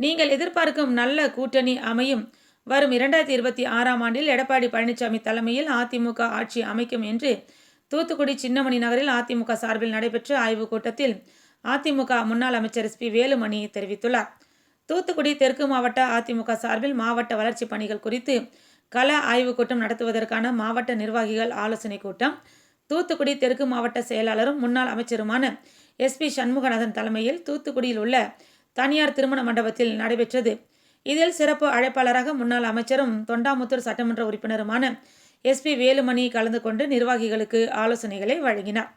நீங்கள் எதிர்பார்க்கும் நல்ல கூட்டணி அமையும். வரும் இரண்டாயிரத்தி இருபத்தி ஆறாம் ஆண்டில் எடப்பாடி பழனிசாமி தலைமையில் அதிமுக ஆட்சி அமைக்கும் என்று தூத்துக்குடி சின்னமணி நகரில் அதிமுக சார்பில் நடைபெற்ற ஆய்வுக் கூட்டத்தில் அதிமுக முன்னாள் அமைச்சர் எஸ்பி வேலுமணி தெரிவித்துள்ளார். தூத்துக்குடி தெற்கு மாவட்ட அதிமுக சார்பில் மாவட்ட வளர்ச்சிப் பணிகள் குறித்து கள ஆய்வுக் கூட்டம் நடத்துவதற்கான மாவட்ட நிர்வாகிகள் ஆலோசனைக் கூட்டம். தூத்துக்குடி தெற்கு மாவட்ட செயலாளரும் முன்னாள் அமைச்சருமான எஸ்பி சண்முகநாதன் தலைமையில் தூத்துக்குடியில் உள்ள தனியார் திருமண மண்டபத்தில் நடைபெற்றது. இதில் சிறப்பு அழைப்பாளராக முன்னாள் அமைச்சரும் தொண்டாமுத்தூர் சட்டமன்ற உறுப்பினருமான எஸ்பி வேலுமணி கலந்து கொண்டு நிர்வாகிகளுக்கு ஆலோசனைகளை வழங்கினார்.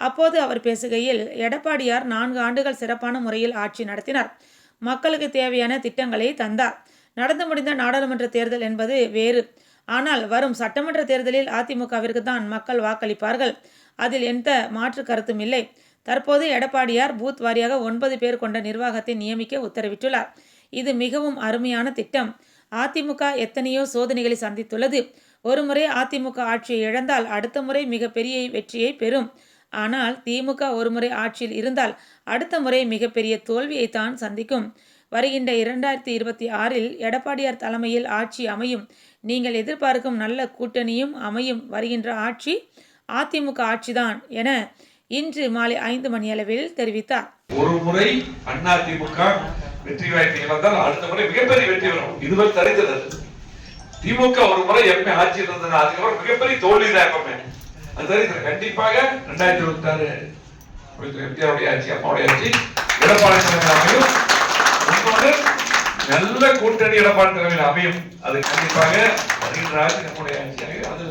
அப்போது அவர் பேசுகையில் எடப்பாடியார் நான்கு ஆண்டுகள் சிறப்பான முறையில் ஆட்சி நடத்தினார். மக்களுக்கு தேவையான திட்டங்களை தந்தார். நடந்து முடிந்த நாடாளுமன்ற தேர்தல் என்பது வேறு. ஆனால் வரும் சட்டமன்ற தேர்தலில் அதிமுகவிற்கு தான் மக்கள் வாக்களிப்பார்கள். அதில் எந்த மாற்று கருத்தும் இல்லை. தற்போது எடப்பாடியார் பூத் வாரியாக ஒன்பது பேர் கொண்ட நிர்வாகத்தை நியமிக்க உத்தரவிட்டுள்ளார். இது மிகவும் அருமையான திட்டம். அதிமுக எத்தனையோ சோதனைகளை சந்தித்துள்ளது. ஒருமுறை அதிமுக ஆட்சியை இழந்தால் அடுத்த முறை மிகப்பெரிய வெற்றியை பெறும். ஆனால் திமுக ஒருமுறை ஆட்சியில் இருந்தால் அடுத்த முறை மிகப்பெரிய தோல்வியை தான் சந்திக்கும். வருகின்ற இரண்டாயிரத்தி இருபத்தி ஆறில் எடப்பாடியார் தலைமையில் ஆட்சி அமையும். நீங்கள் எதிர்பார்க்கும் நல்ல கூட்டணியும் அமையும். வருகின்ற ஆட்சி அதிமுக ஆட்சிதான் என இன்று மாலை ஐந்து மணி அளவில் தெரிவித்தார். ஒரு முறை அண்ணா திமுக வெற்றி வாய்ப்பை இழந்தால் அடுத்த முறை மிகப்பெரிய வெற்றி வரும். இதுவரை தடைத்தது திமுக ஒரு முறை எப்பவுமே ஆட்சியில் இருந்தது. அதுக்கப்புறம் மிகப்பெரிய தோல்வி தான் எப்பவுமே. அது தரித்திரம். கண்டிப்பாக ரெண்டாயிரத்தி இருபத்தி ஆறு எம்ஜிஆருடைய ஆட்சி அம்மாவுடைய ஆட்சி எடப்பாடி தலைமையில் அமையும். நல்ல கூட்டணி எடப்பாடி தலைமையில் அமையும். அது கண்டிப்பாக வருகின்ற ஆட்சி நம்முடைய ஆட்சியாக அது